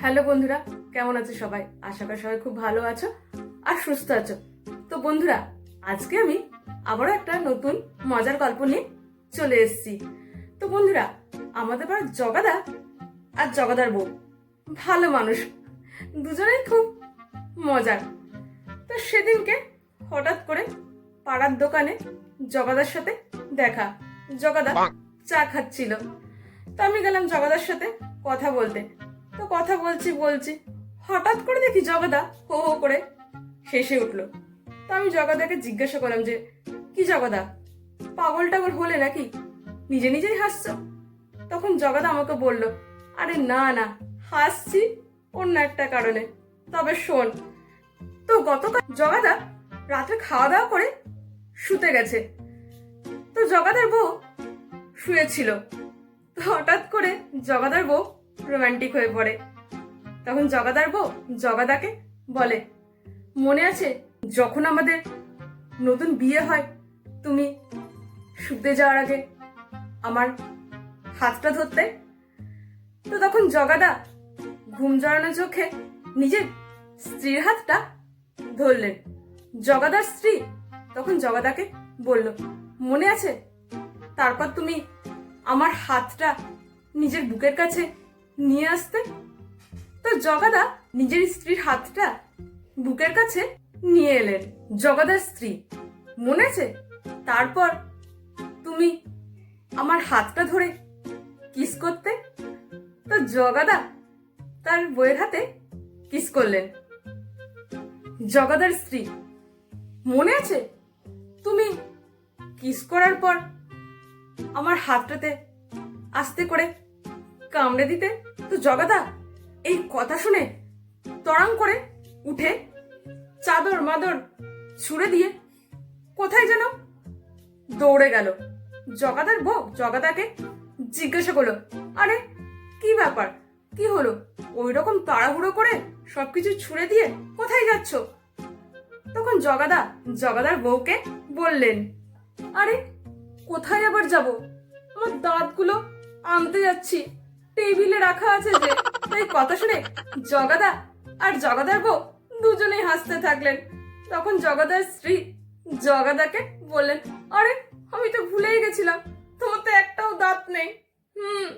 Hello বন্ধুরা কেমন আছো সবাই? আশা করি সবাই খুব ভালো আছো আর সুস্থ আছো। তো বন্ধুরা আজকে আমি আবারও একটা নতুন মজার গল্প নিয়ে চলে এসেছি। তো বন্ধুরা আমাদের পাড়ার জগাদা আর জগাদার বউ ভালো মানুষ দুজনেই খুব মজার। তো সেদিনকে হঠাৎ করে পাড়ার দোকানে জগাদার সাথে দেখা। জগাদা চা খাচ্ছিল। তো আমি গেলাম জগাদার সাথে কথা বলতে। তো কথা বলছি বলছি। হঠাৎ করে দেখি জগদা হো হো করে হেসে উঠল। তো আমি জগদাকে জিজ্ঞাসা করলাম যে, কি জগদা, পাগল টাগল হলে নাকি? নিজে নিজেই হাসছ? তখন জগদা আমাকে বলল, আরে না না, হাসছি অন্য একটা কারণে। তবে শোন, তো গতকাল জগাদা রাতে খাওয়া দাওয়া করে শুতে গেছে। তো জগাদার বউ শুয়েছিল। তো হঠাৎ করে জগাদার বউ রোমান্টিক হয়ে পড়ে। তখন জগাদার বউ জগাদাকে বলে, মনে আছে, যখন আমাদের নতুন বিয়ে হয়, তুমি শুতে যাওয়ার আগে আমার হাতটা ধরতে? তো তখন জগাদা ঘুম জড়ানো চোখে নিজের স্ত্রীর হাতটা ধরলেন। জগাদার স্ত্রী তখন জগাদাকে বলল, মনে আছে, তারপর তুমি আমার হাতটা নিজের বুকের কাছে নিয়ে আসতে? তো জগাদা নিজের স্ত্রীর হাতটা বুকের কাছে নিয়ে এলেন, জগাদার স্ত্রী। মনে আছে? তারপর তুমি আমার হাতটা ধরে কিস করতে? তো জগাদা তার বইয়ের হাতে কিস করলেন। জগাদার স্ত্রী, মনে আছে? তুমি কিস করার পর আমার হাতটাতে আস্তে করে কামড়ে দিতে? তো জগাদা, এই কথা শুনে তরাং করে উঠে চাদর মাদর ছুড়ে দিয়ে কোথায় যেন দৌড়ে গেল। জগাদার বউ জগাদাকে জিজ্ঞাসা করল, আরে, কি ব্যাপার? কি হলো? ওই রকম তাড়াহুড়ো করে সবকিছু ছুড়ে দিয়ে কোথায় যাচ্ছ? তখন জগাদা জগাদার বউকে বললেন, আরে, কোথায় আবার যাব? আমার দাঁতগুলো আনতে যাচ্ছি। টেবিলে রাখা আছে যে, তাই কথা শুনে জগাদা আর জগাদার বউ দুজনেই হাসতে থাকলেন। তখন জগাদার স্ত্রী জগাদাকে বললেন, আরে, আমি তো ভুলেই গেছিলাম, তোমার তো একটাও দাঁত নেই। হুম।